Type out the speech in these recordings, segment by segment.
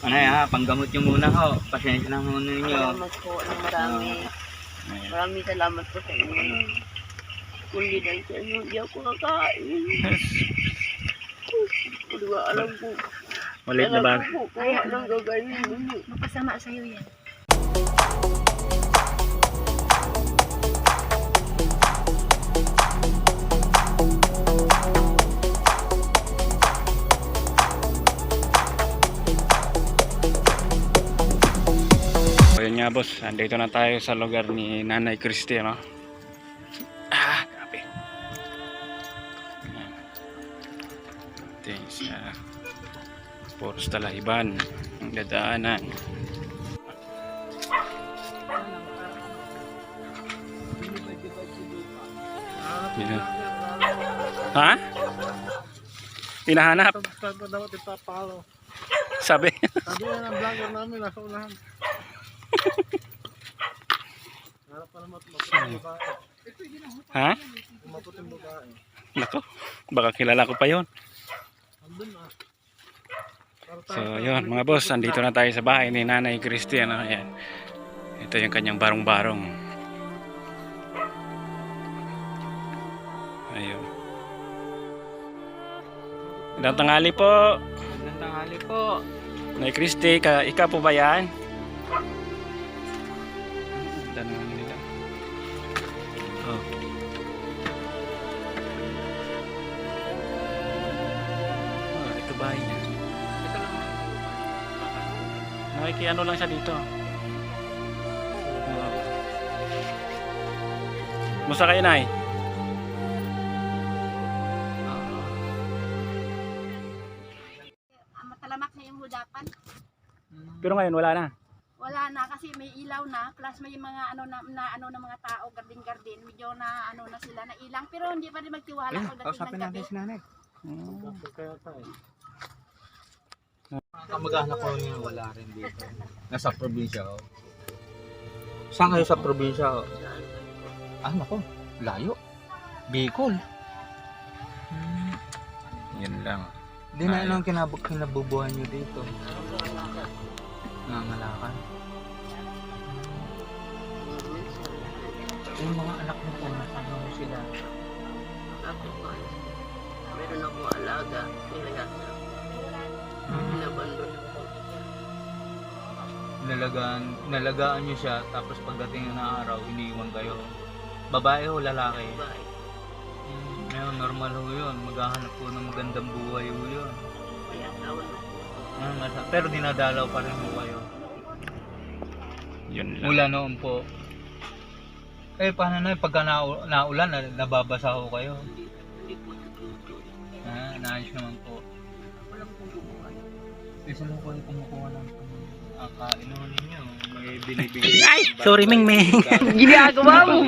Ano ha, panggamot yung muna ho. Pasensya na muna ninyo. Salamat po ng marami. Ayan. Maraming salamat po sa inyo. Kundi dahil sa inyo, hindi ako kakain. Hindi ko alam po. Ulit na ba? Alam ko po kung anong gagawin ninyo. Mapasama sa'yo yan. Nga boss, andito na tayo sa lugar ni Nanay Christy, no? Ah, grabe. Ito yung sa Puros Talahiban, ang dadaanan. Yun. Ha? Hinahanap? Sabi. Sabi na ng vlogger namin, nasa unahan. Harap pa naman maputing babae. Ha? Nako, baka kilala ko pa yon. So, yun, mga boss, andito na tayo sa bahay ni Nanay Christy. Ano, ayan. Ito yung kanyang barong-barong. Ayun. Ilang tanghali po. Magandang tanghali po. Nanay Christy, ka, ikaw po ba yan? Ganda naman nila. Oh. Oh, ito bahay niya. Nakikiano lang siya dito. Oh. Musta kayo, Nay? Ah, matalamak na yung hudapan. Pero ngayon, wala na. Kasi may ilaw na plus may mga ano na, na ano ng mga tao garding gardin medyo na ano na sila na ilang pero hindi pa rin magtiwala pagdating ng gabi. nanay. Hmm. Kaya tayo. Kamag-anak ko yung wala rin dito. Nasa probinsya ko. Saan kayo sa probinsya ko? Ah, nako. Layo. Bicol. Yun lang. Hindi na alam kinabuk kinabubuhan nyo dito. Nangangalakan. Yung mga anak mo po, nasama mo sila. Ako pa. Meron ako alaga. Kaya pinabandon ako. Nalagaan, nalagaan nyo siya, tapos pagdating ng araw, iniwan kayo. Babae o lalaki? Bye. Hmm, Ngayon, normal ho yun. Maghahanap po ng magandang buhay ho yun. Kaya tawag. Ah, nasa- pero dinadalaw pa rin ho kayo. Yun lang. Mula noon po. Eh, paano na? Pagka na, naulan, na, nababasa ho kayo. Po. Ah, naayos naman po. Walang pumubuhay. Eh, saan ho kayo kumukuha ng akain ho ninyo? May binibigay. Ay! Sorry, Ming Ming. Ginagawa mo!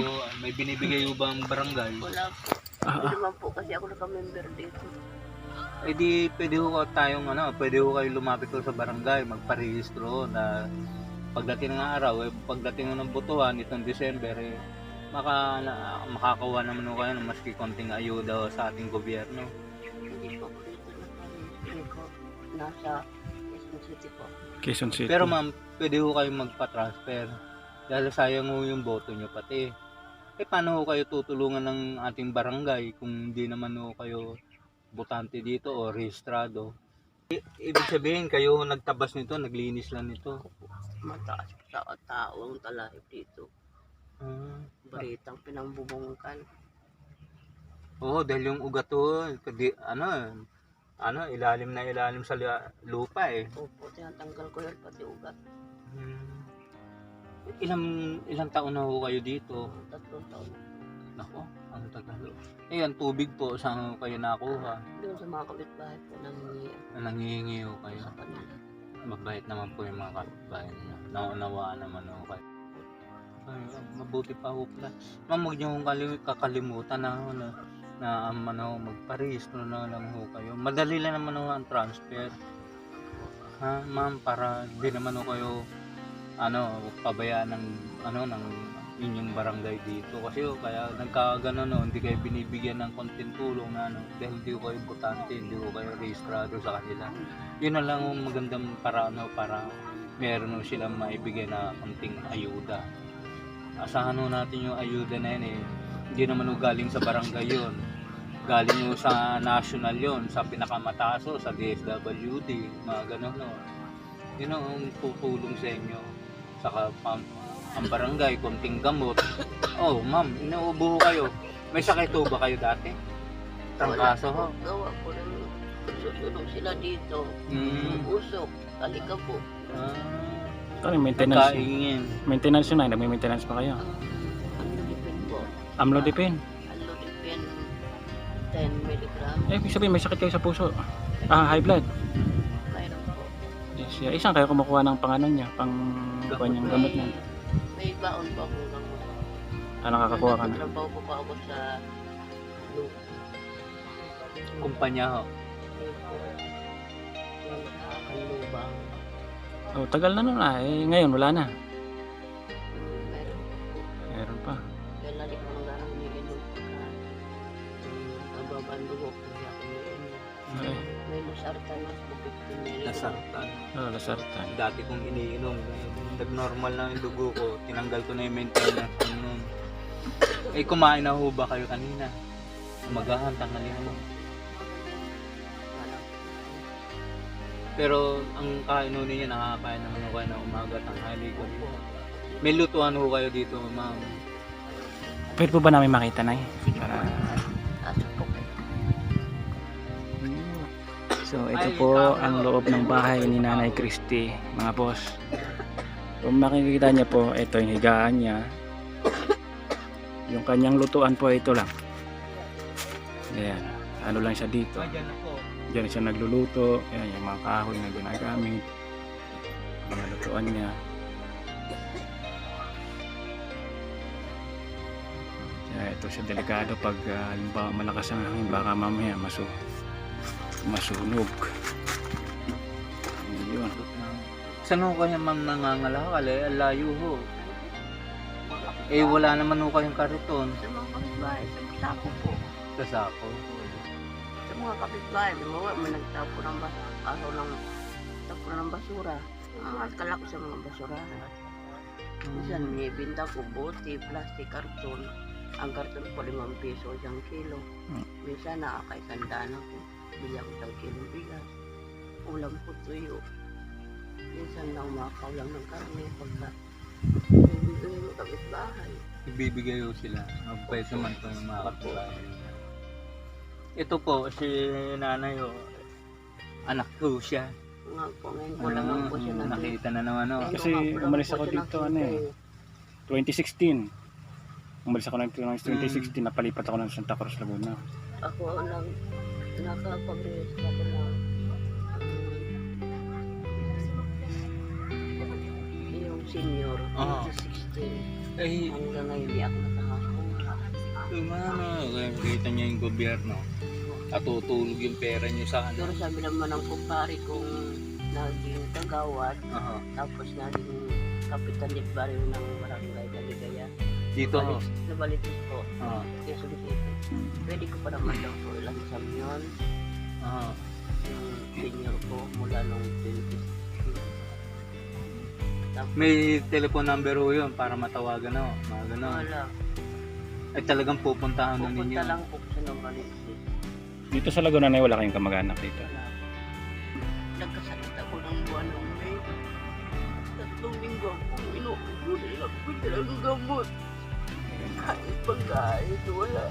May binibigay ho ba ang barangay? Wala po. Ah, Hindi naman po kasi ako naka-member dito. Eh di, pwede ho tayong ano, pwede ho kayo lumapit ho sa barangay, magparehistro na pagdating ng araw, eh, pagdating ng butuhan itong December, eh, maka, na, makakawa naman ho kayo ng maski konting ayuda sa ating gobyerno. Hindi po ko. Nasa Quezon City po. Quezon City. Pero ma'am, pwede ho kayo magpa-transfer. Dahil sayang ho yung boto nyo pati. Eh paano ho kayo tutulungan ng ating barangay kung hindi naman ho kayo botante dito o rehistrado? I- ibig sabihin, kayo ho nagtabas nito, naglinis lang nito. Mataas sa tao ang talahib dito. Ah. Baritang pinambubungkan. Oo, dahil yung ugat ho, kadi, ano, ano, ilalim na ilalim sa lupa eh. Opo, tinatanggal ko yan pati ugat. Hmm. Ilang, ilang taon na ho kayo dito? Tatlong taon. Nako, ang tagal. Eh, ang tubig po, saan ho kayo nakuha? Doon sa mga kapitbahay po nang Na nangihingi ho kayo. sa kanila. Mabait naman po yung mga kapitbahay niyo. Naunawaan naman ho kayo. Ay, mabuti pa ho pala. Ma'am, huwag niyo kali- kakalimutan na ho na, um, ano, magparehistro na lang ho kayo. Madali lang naman ho ang transfer. Ha, ma'am, para di naman ho kayo ano, pabayaan ng ano ng inyong barangay dito. Kasi oh, kaya nagkagano no, hindi kayo binibigyan ng konting tulong na ano, dahil hindi ko kayo butante, hindi ko kayo rehistrado sa kanila. Yun na lang ang magandang paraan no, para meron silang maibigay na konting ayuda. Asahan no natin yung ayuda na yun eh. Hindi naman no galing sa barangay yun. Galing yung sa national yon sa pinakamataas o, sa DSWD, mga ganun no. Yun ang tutulong sa inyo. Saka pam, ang barangay, konting gamot. Oh, ma'am, inuubo ho kayo. May sakit ho ba kayo dati? Trangkaso ho. Gawa ko rin. Susunod sila dito. Mm. Usok. Talika po. Ah, Ano yung maintenance? nagkaingin. Maintenance yun ay, nagme-maintenance pa kayo. Ang lipin po. Amlodipine. Ang lipin 10 milligram. Eh, ibig sabihin may sakit kayo sa puso. Ah, high blood. Mayroon po. Yes, yeah. Isang kayo kumukuha ng pang ano niya, pang kuha niyang gamot niya. May baon pa po ng Ah, nakakakuha ka na. Nagtatrabaho po pa ako sa. Kumpanya ho. Oh, tagal na nun ah. Eh, ngayon wala na. Meron. Meron pa. Kaya lalik ko nang garang umiinom pagka um, kababang dugo ko kaya ako May lusartan na po 15 milligram. Nasartan. oh, lasartan. Dati kong iniinom. Nag-normal na yung dugo ko. Tinanggal ko na yung maintenance nun. Eh, kumain na ho ba kayo kanina? Umagahan, tanghalihan mo. Pero ang kain ho ninyo, nakakain naman kayo na umaga, tanghali, gabi. May lutuan ho kayo dito, ma'am. Pwede po ba namin makita na Para... aso po kayo. So ito po ang loob ng bahay ni Nanay Christy, mga boss. Kung makikita niya po, ito yung higaan niya. Yung kanyang lutuan po ito lang. Ayan, ano lang siya dito. Dyan na po. Diyan siya nagluluto. Ayan, yung mga kahoy na ginagamit. Mga lutuan niya. Kaya ito siya delikado pag uh, halimbawa malakas ang hangin baka mamaya masu masunog. Yun. Saan ho kayo ma'am nangangalakal eh? Ang layo ho. Eh wala naman ho kayong kariton Sa mga kapitbahay, sa sako po. sa sako. Mga kapitbahay, di ba, may nagtapo ng basura, araw ng tapo ng basura. Mga kalak sa mga basurahan. Minsan, binibinta ko bote, plastic, karton. Ang karton po, limang piso, isang kilo. Hmm. Minsan, nakakaisandaan ako. Bili ako isang kilo bigas. Ulam po tuyo. Minsan lang makaw lang ng karne pagka bibili mo kapitbahay. Ibibigay ho sila. Mabait naman po yung mga kapitbahay. Ito po, si nanay ho. Anak ko siya. Nga po, ngayon ko lang po siya nakita. na naman ho. Ngayon Kasi ko lang umalis po ako siya dito, nakita ano eh. eh. 2016. Umalis ako ng 2016, napalipat ako ng Santa Cruz, Laguna. Ako lang, nakapag-register ako lang. um, yung senior, Ah. 16. Eh, Hanggang ngayon, di ako nakakakuha. Ano, kaya kita niya yung gobyerno. At tutulog yung pera niyo sa ano. Pero sabi naman ng kumpare kong naging kagawad, Aha. tapos naging kapitan de barrio ng barangay Galigaya. Dito ho. Nabalik- Nabalitis po. Ah, Quezon City. Pwede ko pa naman daw po ilang isang yun. ah. Yung senior ko mula nung 20. Tapos May telephone number ho yun para matawagan ho. Mga ganon. wala. Ay talagang pupuntahan na ninyo. Pupunta lang po sa Nabalitis. Dito sa Laguna na wala kayong kamag-anak dito. Nagkasakit ako ng buwan ng May. Tatlong linggo akong inuubo nila ko ng gamot. Kahit pagkain, wala.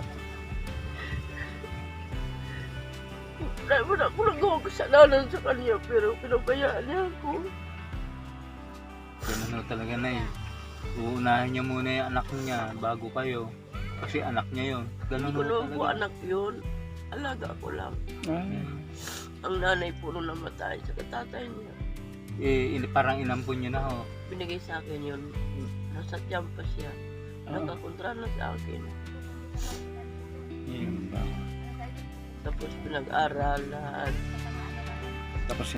Dahil mo na ako nagawang kasalanan sa kanya, pero pinabayaan niya ako. Ganun ho talaga na eh. Uunahin niya muna yung anak niya bago kayo. Kasi anak niya yun. Ganun Hindi ko naman po talaga. anak yun. Alaga ko lang. Ah, Ang nanay po nung namatay sa katatay niya. Eh, in- parang inampun niyo na ho. Binigay sa akin yun. Nasa tiyan pa siya. ah, Nakakontra na sa akin. yun ba. Tapos pinag-aral lahat. Tapos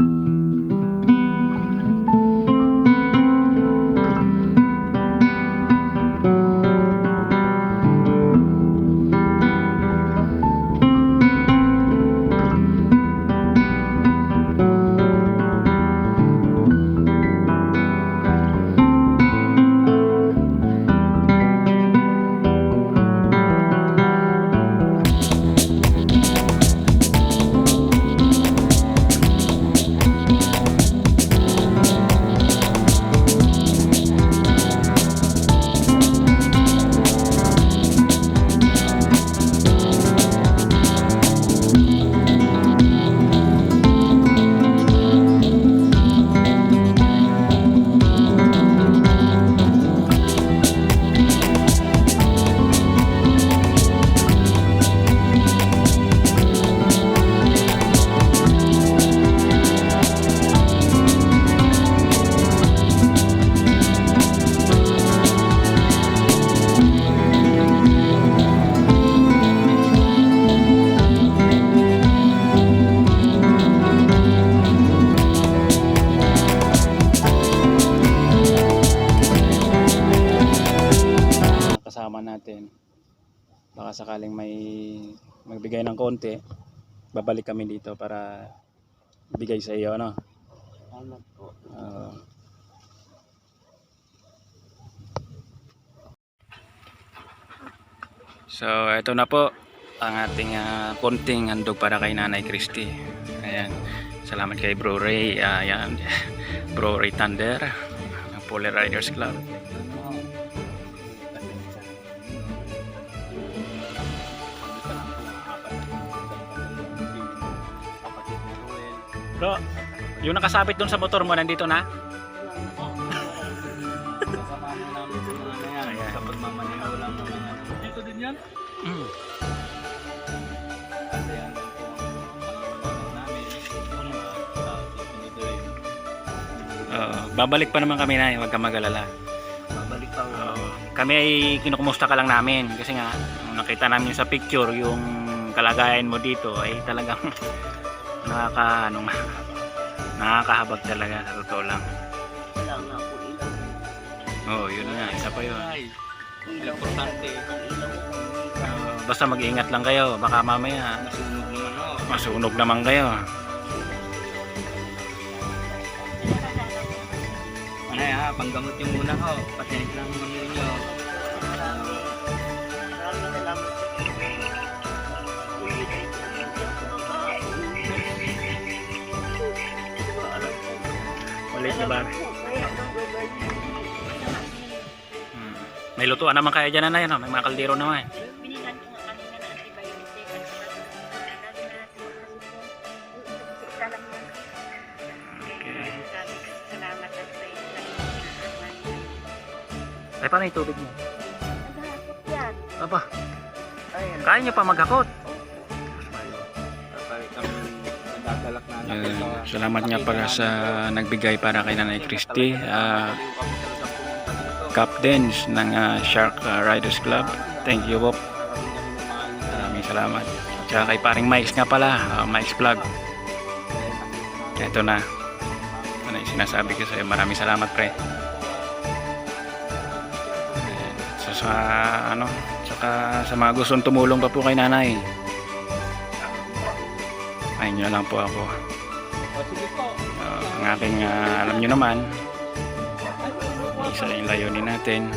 baka sakaling may magbigay ng konti, babalik kami dito para bigay sa iyo, ano? Salamat po. So, ito na po ang ating ah, konting handog para kay Nanay Christy. Ayan. Salamat kay Bro Ray. ah, ayan. Bro Ray Thunder ng Polar Riders Club. Bro, yung nakasabit dun sa motor mo nandito na? Sa pagmamaneho lang ng mga Dito din yan? Mm. Oo, babalik pa naman kami na, huwag ka mag-alala. Babalik pa. Oo. kami ay kinukumusta ka lang namin kasi nga nakita namin sa picture yung kalagayan mo dito ay talagang nakaka ano nga, nakakahabag talaga sa totoo lang. Wala nga po ilaw. Oo, yun nga, isa pa yun. Importante. Oo, basta mag-iingat lang kayo, baka mamaya Masunog naman ako. masunog naman kayo. Ano ha, panggamot yung muna ko. Pasensya lang naman ninyo. Ulit na ba? Hmm. May lutuan naman kaya dyan na yan, may mga kaldero naman. Inyo. Ay, paano yung tubig mo? Naghahakot yan. Aba, Ayun. kaya nyo pa maghakot. Nagdadalak na anak Eh, salamat nga pala sa nagbigay para kay Nanay Christy. ah, Captains ng ah, Shark ah, Riders Club. Thank you po. Maraming salamat. At saka kay paring Miles nga pala, ah, Miles Vlog. Ito na. Ano yung sinasabi ko sa'yo. Maraming salamat pre. Ayan. So sa ano, saka sa mga gustong tumulong pa po kay nanay. Ayun nyo lang po ako. Ah, ang aking ah, alam nyo naman isa yung layunin natin